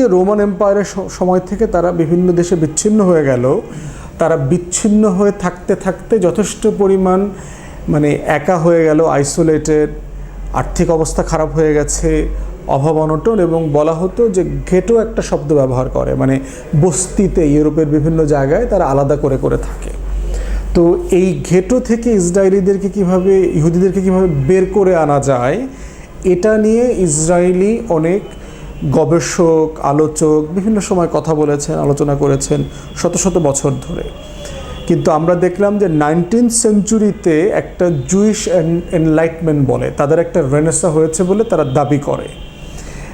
যে রোমান এম্পায়ারের সময় থেকে তারা বিভিন্ন দেশে বিচ্ছিন্ন হয়ে গেল, তারা বিচ্ছিন্ন হয়ে থাকতে থাকতে যথেষ্ট পরিমাণ মানে একা হয়ে গেল আইসোলেটেড আর্থিক অবস্থা খারাপ হয়ে গেছে, অভাব অনটন এবং বলা হতো যে ঘেটো একটা শব্দ ব্যবহার করে মানে বস্তিতে ইউরোপের বিভিন্ন জায়গায় তারা আলাদা করে করে থাকে। তো এই ঘেটো থেকে ইসরায়েলিদেরকে কীভাবে, ইহুদিদেরকে কীভাবে বের করে আনা যায়, এটা নিয়ে ইসরায়েলি অনেক গবেষক, আলোচক বিভিন্ন সময় কথা বলেছেন, আলোচনা করেছেন শত শত বছর ধরে। কিন্তু আমরা দেখলাম যে নাইনটিন সেঞ্চুরিতে একটা জুইশ এনলাইটমেন্ট বলে, তাদের একটা রেনেসা হয়েছে বলে তারা দাবি করে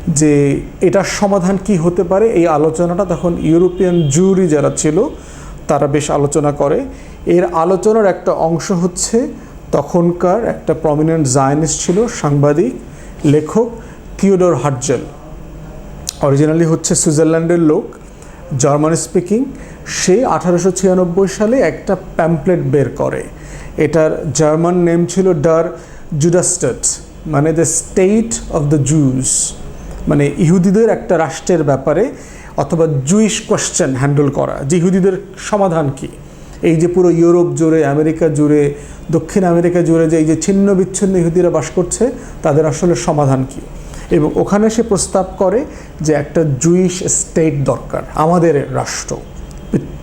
যে এটার সমাধান কি হতে পারে? এই আলোচনাটা তখন ইউরোপিয়ান জুরি যারা ছিল, তারা বেশ আলোচনা করে। এর আলোচনার একটা অংশ হচ্ছে তখনকার একটা প্রমিনেন্ট জায়নিস্ট ছিল, সাংবাদিক, লেখক থিওডর হার্জেল। অরিজিনালি হচ্ছে সুইজারল্যান্ডের লোক, জার্মান স্পিকিং, সে আঠারোশো ছিয়ানব্বই সালে একটা প্যাম্পলেট বের করে। এটার জার্মান নেম ছিল ডার জুডাস্টেট মানে the state of the Jews মানে ইহুদিদের একটা রাষ্ট্রের ব্যাপারে অথবা জুইশ কোয়েশ্চেন হ্যান্ডেল করা, যে ইহুদিদের সমাধান কি? এই যে পুরো ইউরোপ জুড়ে, আমেরিকা জুড়ে, দক্ষিণ আমেরিকা জুড়ে যে এই যে ছিন্ন বিচ্ছিন্ন ইহুদিরা বাস করছে, তাদের আসলে সমাধান কি? এবং ওখানে সে প্রস্তাব করে যে একটা জুইশ স্টেট দরকার, আমাদের রাষ্ট্র।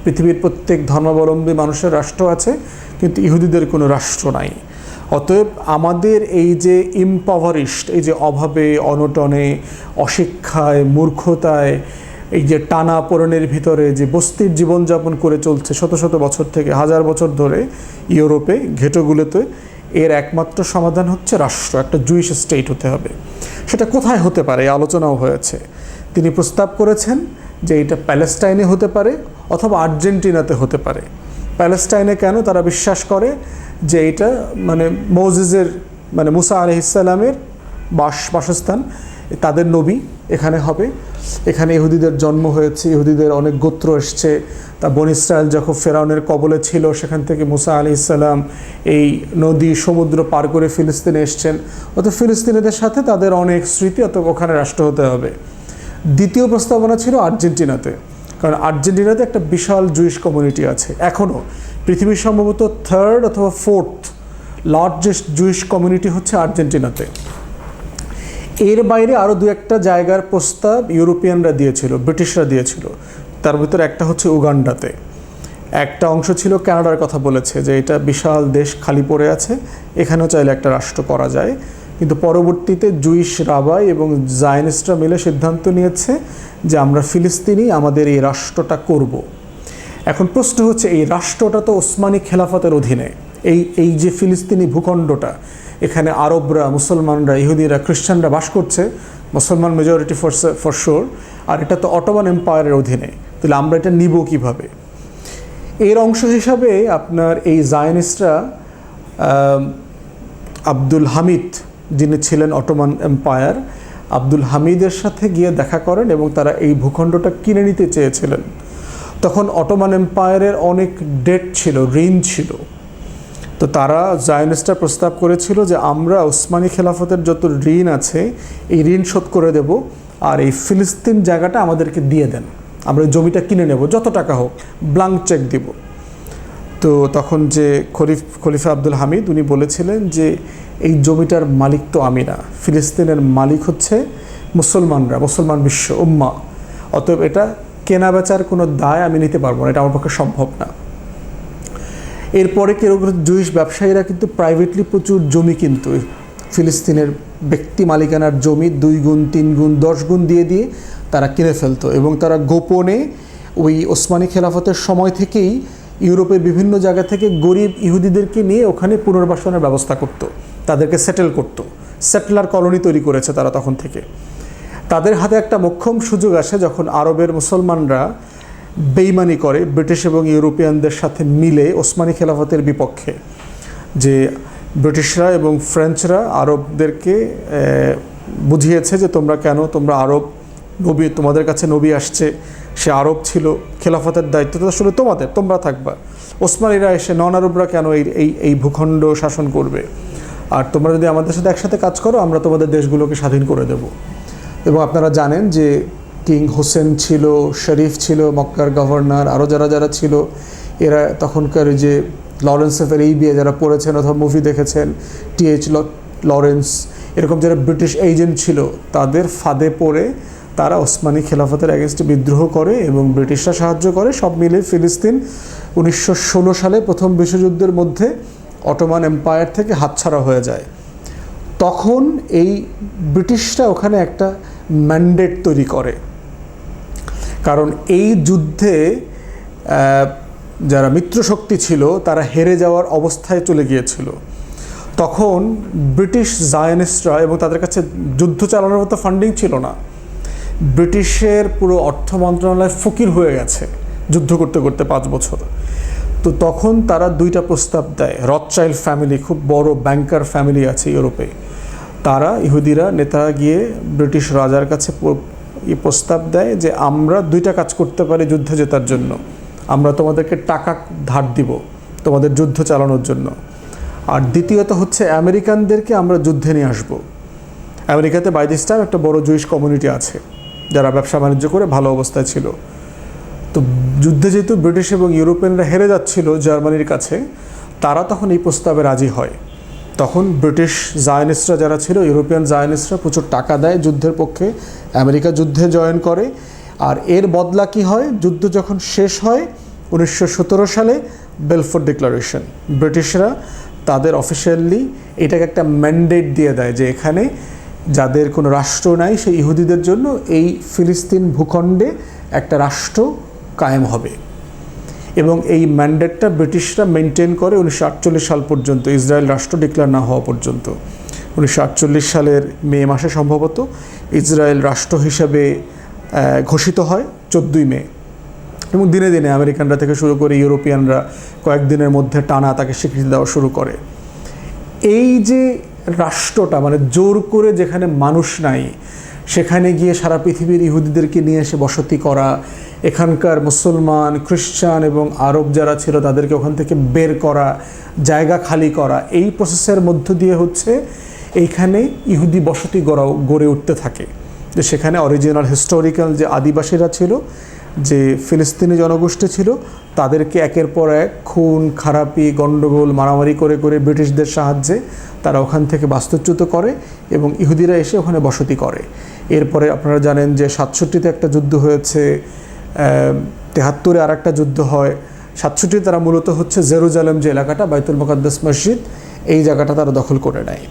পৃথিবীর প্রত্যেক ধর্মাবলম্বী মানুষের রাষ্ট্র আছে, কিন্তু ইহুদিদের কোনো রাষ্ট্র নাই। অতএব আমাদের এই যে ইম্পাভারিস্ট এই যে অভাবে, অনটনে, অশিক্ষায়, মূর্খতায়, এই যে টানা পোড়নের ভিতরে যে বস্তির জীবনযাপন করে চলছে শত শত বছর থেকে হাজার বছর ধরে ইউরোপে, ঘেটোগুলোতে, এর একমাত্র সমাধান হচ্ছে রাষ্ট্র, একটা জুইশ স্টেট হতে হবে। সেটা কোথায় হতে পারে? আলোচনাও হয়েছে। তিনি প্রস্তাব করেছেন যে এটা প্যালেস্টাইনে হতে পারে অথবা আর্জেন্টিনাতে হতে পারে। প্যালেস্টাইনে কেন? তারা বিশ্বাস করে যে এটা মানে মৌজিজের মানে মুসা আলহ ইসালামের বাস বাসস্থান তাদের নবী এখানে হবে। এখানে ইহুদিদের জন্ম হয়েছে, ইহুদিদের অনেক গোত্র এসছে। তা বন ইসরায়েল যখন ফেরাউনের কবলে ছিল, সেখান থেকে মুসা আলি ইসাল্লাম এই নদী সমুদ্র পার করে ফিলিস্তিনে এসছেন। অত ফিলিস্তিনিদের সাথে তাদের অনেক স্মৃতি অত ওখানে রাষ্ট্র হতে হবে। দ্বিতীয় প্রস্তাবনা ছিল আর্জেন্টিনাতে, কারণ আর্জেন্টিনাতে একটা বিশাল জুইশ কমিউনিটি আছে। এখনও পৃথিবীর সম্ভবত থার্ড অথবা ফোর্থ লার্জেস্ট জুইশ কমিউনিটি হচ্ছে আর্জেন্টিনাতে। এর বাইরে আরও দু একটা জায়গার প্রস্তাব ইউরোপিয়ানরা দিয়েছিল, ব্রিটিশরা দিয়েছিল। তার ভিতরে একটা হচ্ছে উগান্ডাতে। একটা অংশ ছিল কানাডার কথা বলেছে যে এটা বিশাল দেশ খালি পড়ে আছে, এখানেও চাইলে একটা রাষ্ট্র করা যায়। কিন্তু পরবর্তীতে জুইশ রাবাই এবং জায়নিস্টরা মিলে সিদ্ধান্ত নিয়েছে যে আমরা ফিলিস্তিনি, আমাদের এই রাষ্ট্রটা করব। এখন প্রশ্ন হচ্ছে, এই রাষ্ট্রটা তো ওসমানী খেলাফতের অধীনে। এই এই যে ফিলিস্তিনি ভূখণ্ডটা এখানে আরবরা, মুসলমানরা, ইহুদিরা, খ্রিস্টানরা বাস করছে, মুসলমান মেজরিটি ফর ফর শিওর আর এটা তো অটোমান এম্পায়ারের অধীনে। তাহলে আমরা এটা নিব কীভাবে? এর অংশ হিসাবে আপনার এই জায়নিস্টরা আব্দুল হামিদ, যিনি ছিলেন অটোমান এম্পায়ার আব্দুল হামিদের সাথে গিয়ে দেখা করেন এবং তারা এই ভূখণ্ডটা কিনে নিতে চেয়েছিলেন। তখন অটোমান এম্পায়ারের অনেক ডেট ছিল, ঋণ ছিল। তো তারা জায়নিস্টরা প্রস্তাব করেছিল যে আমরা ওসমানী খেলাফতের যত ঋণ আছে, এই ঋণ শোধ করে দেব আর এই ফিলিস্তিন জায়গাটা আমাদেরকে দিয়ে দেন। আমরা জমিটা কিনে নেব, যত টাকা হোক ব্লাঙ্ক চেক দিব। তো তখন যে খলিফ, খলিফা আব্দুল হামিদ, উনি বলেছিলেন যে এই জমিটার মালিক তো আমি না ফিলিস্তিনের মালিক হচ্ছে মুসলমানরা, মুসলমান বিশ্ব, উম্মা। অতএব এটা কেনা বেচার কোনো দায় আমি নিতে পারব না, এটা আমার পক্ষে সম্ভব না। এরপরে কেউ জুইশ ব্যবসায়ীরা কিন্তু প্রাইভেটলি প্রচুর জমি কিন্তু। ফিলিস্তিনের ব্যক্তি মালিকানার জমি দুই গুণ, তিন গুণ, দশ গুণ দিয়ে দিয়ে তারা কিনে ফেলতো এবং তারা গোপনে ওই ওসমানী খেলাফতের সময় থেকেই ইউরোপের বিভিন্ন জায়গা থেকে গরিব ইহুদিদেরকে নিয়ে ওখানে পুনর্বাসনের ব্যবস্থা করত। তাদেরকে সেটেল করত। সেটলার কলোনি তৈরি করেছে তারা তখন থেকে। তাদের হাতে একটা মোক্ষম সুযোগ আসে যখন আরবের মুসলমানরা বেইমানি করে ব্রিটিশ এবং ইউরোপিয়ানদের সাথে মিলে ওসমানী খেলাফতের বিপক্ষে, যে ব্রিটিশরা এবং ফ্রেঞ্চরা আরবদেরকে বুঝিয়েছে যে তোমরা কেন, তোমরা আরব নবী, তোমাদের কাছে নবী আসছে, সে আরব ছিল, খেলাফতের দায়িত্ব তো আসলে তোমাদের, তোমরা থাকবা। ওসমানীরা এসে নন আরবরা কেন এই এই এই ভূখণ্ড শাসন করবে? আর তোমরা যদি আমাদের সাথে একসাথে কাজ করো, আমরা তোমাদের দেশগুলোকে স্বাধীন করে দেব। এবং আপনারা জানেন যে কিং হোসেন ছিল, শরীফ ছিল, মক্কার গভর্নর আরও যারা যারা ছিল, এরা তখনকার যে লরেন্স অফ বিয়ে যারা পড়েছেন অথবা মুভি দেখেছেন টিএইচ লরেন্স এরকম যারা ব্রিটিশ এজেন্ট ছিল, তাদের ফাঁদে পড়ে তারা ওসমানী খেলাফতের অ্যাগেনস্টে বিদ্রোহ করে এবং ব্রিটিশরা সাহায্য করে, সব মিলে ফিলিস্তিন উনিশশো ষোলো সালে প্রথম বিশ্বযুদ্ধের মধ্যে অটোমান এম্পায়ার থেকে হাতছাড়া হয়ে যায়। তখন এই ব্রিটিশরা ওখানে একটা ম্যান্ডেট তৈরি করে। কারণ এই যুদ্ধে যারা মিত্রশক্তি ছিল, তারা হেরে যাওয়ার অবস্থায় চলে গিয়েছিল। তখন ব্রিটিশ জায়নিস্টরা এবং তাদের কাছে যুদ্ধ চালানোর মতো ফান্ডিং ছিল না। ব্রিটিশের পুরো অর্থ মন্ত্রণালয় ফকির হয়ে গেছে যুদ্ধ করতে করতে পাঁচ বছর। তো তখন তারা দুইটা প্রস্তাব দেয়। রথচাইল্ড ফ্যামিলি খুব বড় ব্যাংকার ফ্যামিলি আছে ইউরোপে। তারা ইহুদিরা, নেতারা গিয়ে ব্রিটিশ রাজার কাছে প্রস্তাব দেয় যে আমরা দুইটা কাজ করতে পারি যুদ্ধে জেতার জন্য। আমরা তোমাদেরকে টাকা ধার দিব তোমাদের যুদ্ধ চালানোর জন্য। আর দ্বিতীয়ত হচ্ছে আমেরিকানদেরকে আমরা যুদ্ধে নিয়ে আসব। আমেরিকাতে বাই টাইম একটা বড় জুইশ কমিউনিটি আছে, যারা ব্যবসা বাণিজ্য করে ভালো অবস্থায় ছিল। তো যুদ্ধে যেহেতু ব্রিটিশ এবং ইউরোপিয়ানরা হেরে যাচ্ছিল জার্মানির কাছে, তারা তখন এই প্রস্তাবে রাজি হয়। তখন ব্রিটিশ জায়নিস্টরা যারা ছিল, ইউরোপিয়ান জায়নিস্টরা প্রচুর টাকা দেয় যুদ্ধের পক্ষে। আমেরিকা যুদ্ধে জয়েন করে। আর এর বদলা কি হয়? যুদ্ধ যখন শেষ হয়, উনিশশো সতেরো সালে বেলফোর ডিক্লারেশন। ব্রিটিশরা তাদের অফিসিয়ালি এটাকে একটা ম্যান্ডেট দিয়ে দেয় যে এখানে যাদের কোনো রাষ্ট্র নাই, সেই ইহুদিদের জন্য এই ফিলিস্তিন ভূখণ্ডে একটা রাষ্ট্র কায়েম হবে। এবং এই ম্যান্ডেটটা ব্রিটিশরা মেনটেন করে উনিশশো আটচল্লিশ সাল পর্যন্ত, ইসরায়েল রাষ্ট্র ডিক্লেয়ার না হওয়া পর্যন্ত। উনিশশো আটচল্লিশ সালের মে মাসে সম্ভবত ইসরায়েল রাষ্ট্র হিসেবে ঘোষিত হয় চোদ্দোই মে। এবং দিনে দিনে আমেরিকানরা থেকে শুরু করে ইউরোপিয়ানরা কয়েকদিনের মধ্যে টানা তাকে স্বীকৃতি দেওয়া শুরু করে। এই যে রাষ্ট্রটা মানে জোর করে যেখানে মানুষ নাই, সেখানে গিয়ে সারা পৃথিবীর ইহুদিদেরকে নিয়ে এসে বসতি করা এখানকার মুসলমান, খ্রিস্টান এবং আরব যারা ছিল তাদেরকে ওখান থেকে বের করা, জায়গা খালি করা, এই প্রসেসের মধ্য দিয়ে হচ্ছে এইখানে ইহুদি বসতি গড়াও গড়ে উঠতে থাকে। যে সেখানে অরিজিনাল হিস্টোরিক্যাল যে আদিবাসীরা ছিল, যে ফিলিস্তিনি জনগোষ্ঠী ছিল, তাদেরকে একের পর এক খুন, খারাপি গণ্ডগোল মারামারি করে করে ব্রিটিশদের সাহায্যে তারা ওখান থেকে বাস্তুচ্যুত করে এবং ইহুদিরা এসে ওখানে বসতি করে। এরপরে আপনারা জানেন যে সাতষট্টিতে একটা যুদ্ধ হয়েছে তেহাত্তরে আর একটা যুদ্ধ হয় সাতষট্টি তারা মূলত হচ্ছে জেরুজালেম যে এলাকাটা, বাইতুল মোকাদ্দাস মসজিদ, এই জায়গাটা তারা দখল করে নেয়।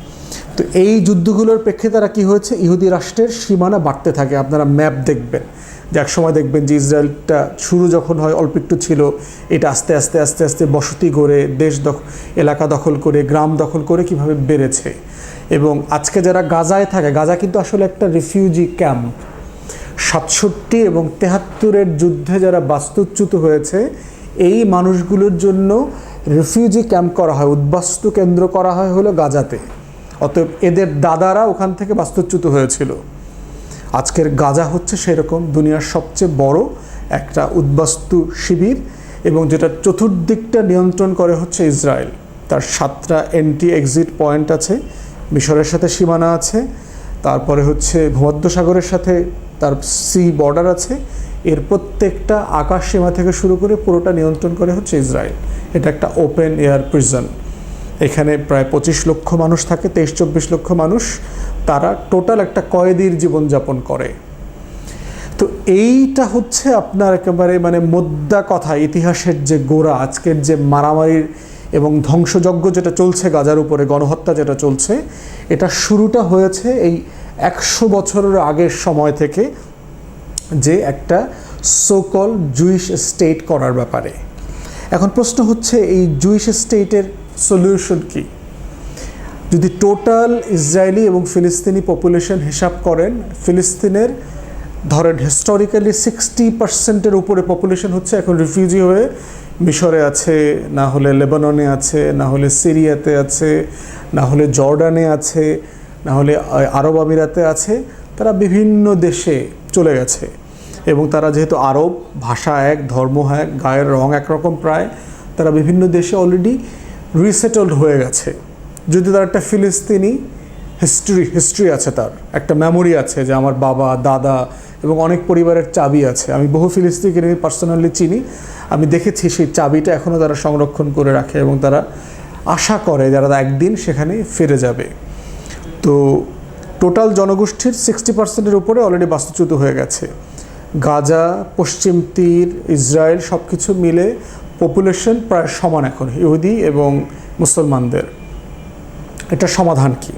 তো এই যুদ্ধগুলোর প্রেক্ষে তারা কি হয়েছে? ইহুদি রাষ্ট্রের সীমানা বাড়তে থাকে। আপনারা ম্যাপ দেখবেন, যে এক সময় দেখবেন যে ইসরায়েলটা শুরু যখন হয়, অল্প একটু ছিল, এটা আস্তে আস্তে আস্তে আস্তে বসতি গড়ে, দেশ দখ, এলাকা দখল করে, গ্রাম দখল করে কীভাবে বেড়েছে। এবং আজকে যারা গাজায় থাকে, গাজা কিন্তু আসলে একটা রিফিউজি ক্যাম্প। সাতষট্টি এবং তেহাত্তরের যুদ্ধে যারা বাস্তুচ্যুত হয়েছে, এই মানুষগুলোর জন্য রিফিউজি ক্যাম্প করা হয়, উদ্বাস্তু কেন্দ্র করা হয় হলো গাজাতে। অতএব এদের দাদারা ওখান থেকে বাস্তুচ্যুত হয়েছিল। আজকের গাজা হচ্ছে সেরকম দুনিয়ার সবচেয়ে বড় একটা উদ্বাস্তু শিবির এবং যেটা চতুর্দিকটা নিয়ন্ত্রণ করে হচ্ছে ইসরায়েল। তার সাতটা এন্টি এক্সিট পয়েন্ট আছে, মিশরের সাথে সীমানা আছে, তারপরে হচ্ছে ভূমধ্যসাগরের সাথে তার সি বর্ডার আছে। এর প্রত্যেকটা আকাশ সীমা থেকে শুরু করে পুরোটা নিয়ন্ত্রণ করে হচ্ছে ইসরায়েল। এটা একটা ওপেন এয়ার প্রিজন এখানে প্রায় পঁচিশ লক্ষ মানুষ থাকে, তেইশ চব্বিশ লক্ষ মানুষ। তারা টোটাল একটা কয়েদির জীবনযাপন করে। তো এইটা হচ্ছে আপনার একেবারে মানে মোদ্দা কথা, ইতিহাসের যে গোড়া, আজকের যে মারামারির এবং ধ্বংসযজ্ঞ যেটা চলছে, গাজার উপরে গণহত্যা যেটা চলছে, এটা শুরুটা হয়েছে এই একশো বছরের আগের সময় থেকে যে একটা সোকল জুইশ স্টেট করার ব্যাপারে। এখন প্রশ্ন হচ্ছে, এই জুইশ স্টেটের সলিউশন কি? যদি টোটাল ইসরায়েলি এবং ফিলিস্তিনি পপুলেশন হিসাব করেন, ফিলিস্তিনের ধরেন হিস্টোরিক্যালি সিক্সটি পার্সেন্টের উপরে পপুলেশন হচ্ছে এখন রিফিউজি হয়ে মিশরে আছে, না হলে লেবাননে আছে, না হলে সিরিয়াতে আছে, না হলে জর্ডানে আছে না হলে আরব আমিরাতে আছে, তারা বিভিন্ন দেশে চলে গেছে। এবং তারা যেহেতু আরব, ভাষা এক, ধর্ম এক, গায়ের রং একরকম প্রায়, তারা বিভিন্ন দেশে অলরেডি রিসেটলড হয়ে গেছে। যদি তার একটা ফিলিস্তিনি হিস্ট্রি হিস্ট্রি আছে তার, একটা মেমোরি আছে যে আমার বাবা, দাদা এবং অনেক পরিবারের চাবি আছে। আমি বহু ফিলিস্তিনকে পার্সোনালি চিনি। আমি দেখেছি সেই চাবিটা এখনও তারা সংরক্ষণ করে রাখে এবং তারা আশা করে যারা একদিন সেখানে ফিরে যাবে। তো টোটাল জনগোষ্ঠীর সিক্সটি পার্সেন্টের উপরে অলরেডি বাস্তুচ্যুত হয়ে গেছে। গাজা, পশ্চিম তীর, ইসরায়েল সব কিছু মিলে পপুলেশন প্রায় সমান এখন, ইহুদি এবং মুসলমানদের। এটা সমাধান কি?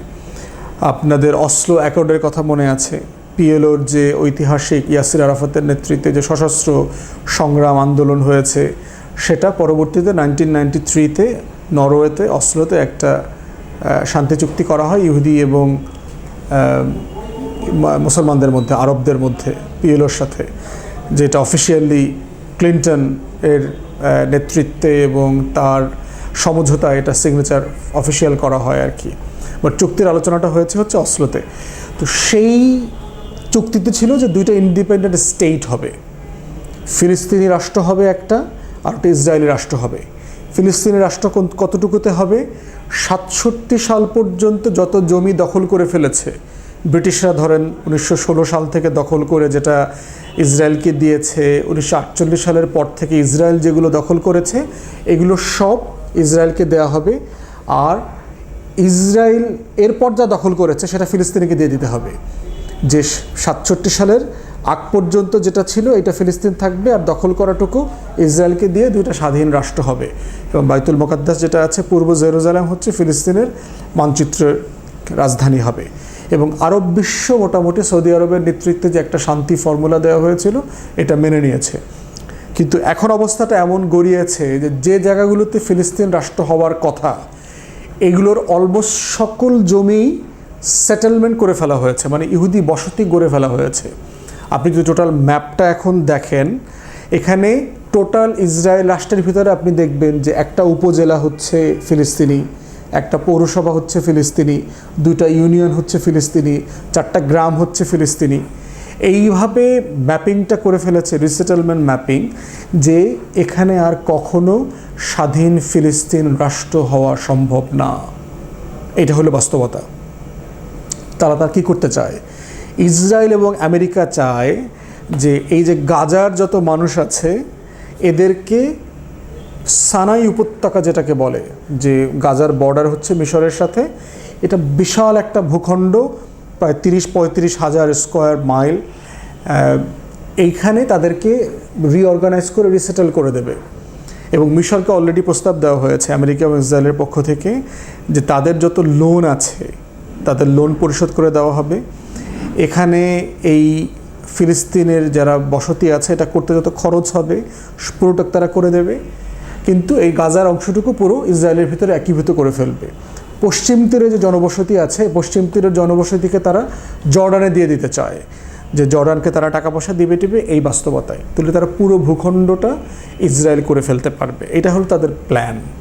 আপনাদের অস্লো অ্যাকর্ডের কথা মনে আছে। পিএলওর যে ঐতিহাসিক ইয়াসির আরাফাতের নেতৃত্বে যে সশস্ত্র সংগ্রাম আন্দোলন হয়েছে, সেটা পরবর্তীতে নাইনটিন নাইনটি থ্রিতে নরওয়েতে, অস্লোতে একটা শান্তি চুক্তি করা হয় ইহুদি এবং মুসলমানদের মধ্যে, আরবদের মধ্যে, পিএলওর সাথে, যেটা অফিসিয়ালি ক্লিন্টন এর নেতৃত্বে এবং তার সমঝোতা এটা সিগনেচার অফিসিয়াল করা হয় আর কি। বাট চুক্তির আলোচনাটা হয়েছে হচ্ছে অসলোতে। তো সেই চুক্তিতে ছিল যে দুইটা ইন্ডিপেন্ডেন্ট স্টেট হবে। ফিলিস্তিনি রাষ্ট্র হবে একটা, আর একটা ইসরায়েলি রাষ্ট্র হবে। ফিলিস্তিনি রাষ্ট্র কতটুকুতে হবে? সাতষট্টি সাল পর্যন্ত যত জমি দখল করে ফেলেছে। ব্রিটিশরা ধরেন উনিশশো ষোলো সাল থেকে দখল করে যেটা ইসরায়েলকে দিয়েছে, উনিশশো আটচল্লিশ সালের পর থেকে ইসরায়েল যেগুলো দখল করেছে, এগুলো সব ইসরায়েলকে দেওয়া হবে। আর ইসরায়েল এরপর যা দখল করেছে, সেটা ফিলিস্তিনিকে দিয়ে দিতে হবে। যে সাতষট্টি সালের আগ পর্যন্ত যেটা ছিল, এটা ফিলিস্তিন থাকবে আর দখল করাটুকু ইসরায়েলকে দিয়ে দুইটা স্বাধীন রাষ্ট্র হবে। এবং বাইতুল মোকাদ্দাস যেটা আছে, পূর্ব জেরুজালেম হচ্ছে ফিলিস্তিনের মানচিত্রের রাজধানী হবে। এবং আরব বিশ্ব মোটামুটি সৌদি আরবের নেতৃত্বে যে একটা শান্তি ফর্মুলা দেওয়া হয়েছিল, এটা মেনে নিয়েছে। কিন্তু এখন অবস্থাটা এমন গড়িয়েছে যে যে জায়গাগুলোতে ফিলিস্তিন রাষ্ট্র হওয়ার কথা, এগুলোর অলমোস্ট সকল জমি সেটেলমেন্ট করে ফেলা হয়েছে মানে ইহুদি বসতি গড়ে ফেলা হয়েছে। আপনি যদি টোটাল ম্যাপটা এখন দেখেন, এখানে টোটাল ইসরায়েল রাষ্ট্রের ভিতরে আপনি দেখবেন যে একটা উপজেলা হচ্ছে ফিলিস্তিনি, একটা পৌরসভা হচ্ছে ফিলিস্তিনি, দুইটা ইউনিয়ন হচ্ছে ফিলিস্তিনি, চারটা গ্রাম হচ্ছে ফিলিস্তিনি। এইভাবে ম্যাপিংটা করে ফেলেছে রিসেটেলমেন্ট ম্যাপিং যে এখানে আর কখনো স্বাধীন ফিলিস্তিন রাষ্ট্র হওয়া সম্ভব না। এটা হলো বাস্তবতা। তারা তার কী করতে চায়? ইসরায়েল এবং আমেরিকা চায় যে এই যে গাজার যত মানুষ আছে, এদেরকে সানাই উপত্যকা যেটাকে বলে, যে গাজার বর্ডার হচ্ছে মিশরের সাথে, এটা বিশাল একটা ভূখণ্ড, প্রায় তিরিশ পঁয়ত্রিশ হাজার স্কোয়ার মাইল এইখানে তাদেরকে রিঅর্গানাইজ করে রিসেটেল করে দেবে। এবং মিশরকে অলরেডি প্রস্তাব দেওয়া হয়েছে আমেরিকা এবং ইসরায়েলের পক্ষ থেকে যে তাদের যত লোন আছে তাদের লোন পরিশোধ করে দেওয়া হবে। এখানে এই ফিলিস্তিনের যারা বসতি আছে, এটা করতে যত খরচ হবে, পুরোটা তারা করে দেবে। কিন্তু এই গাজার অংশটুকু পুরো ইসরায়েলের ভিতরে একীভূত করে ফেলবে। পশ্চিম তীরে যে জনবসতি আছে, পশ্চিম তীরের জনবসতিকে তারা জর্ডানে দিয়ে দিতে চায়। যে জর্ডানকে তারা টাকা পয়সা দিবে টিবে এই বাস্তবতায়। তাহলে তারা পুরো ভূখণ্ডটা ইসরায়েল করে ফেলতে পারবে। এটা হলো তাদের প্ল্যান